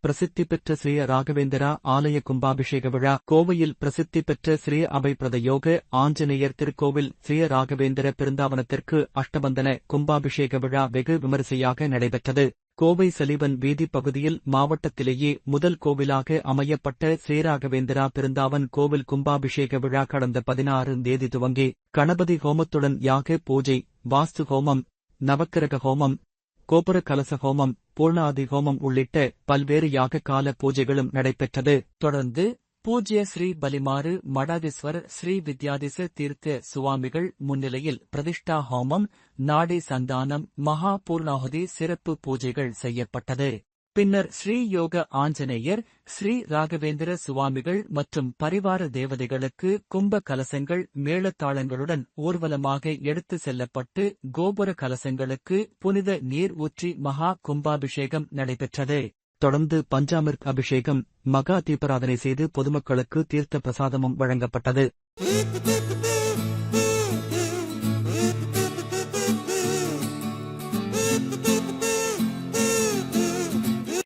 பிரசித்தி பெற்ற ஸ்ரீ ராகவேந்திரா ஆலய கும்பாபிஷேக விழா கோவையில் பிரசித்தி பெற்ற ஸ்ரீ அபை பிரதயோக ஆஞ்சநேயர் திருக்கோவில் ஸ்ரீ ராகவேந்திர பிருந்தாவனத்திற்கு அஷ்டபந்தன கும்பாபிஷேக விழா வெகு விமரிசையாக நடைபெற்றது. கோவை செலிவன் வீதி பகுதியில் மாவட்டத்திலேயே முதல் கோவிலாக அமையப்பட்ட ஸ்ரீராகவேந்திரா பிருந்தாவன் கோவில் கும்பாபிஷேக விழா கடந்த பதினாறு தேதி துவங்கி கணபதி ஹோமத்துடன் யாக பூஜை வாஸ்து ஹோமம் நவக்கிரக ஹோமம் கோபுர கலச ஹோமம் பூர்ணாதி ஹோமம் உள்ளிட்ட பல்வேறு யாக கால பூஜைகளும் நடைபெற்றது. தொடர்ந்து பூஜ்ய ஸ்ரீ பலிமாறு மடாதீஸ்வரர் ஸ்ரீ வித்யாதிச தீர்த்த சுவாமிகள் முன்னிலையில் பிரதிஷ்டா ஹோமம் நாடி சந்தானம் மகா பூர்ணாகுதி சிறப்பு பூஜைகள் செய்யப்பட்டது. பின்னர் ஸ்ரீ யோக ஆஞ்சநேயர் ஸ்ரீ ராகவேந்திர சுவாமிகள் மற்றும் பரிவார தேவதைகளுக்கு கும்ப கலசங்கள் மேளத்தாளங்களுடன் ஊர்வலமாக எடுத்து செல்லப்பட்டு கோபுர கலசங்களுக்கு புனித நீர் ஊற்றி மகா கும்பாபிஷேகம் நடைபெற்றது. தொடர்ந்து பஞ்சாமிர்க் அபிஷேகம் மகா தீபாராதனை செய்து பொதுமக்களுக்கு தீர்த்த பிரசாதமும் வழங்கப்பட்டது.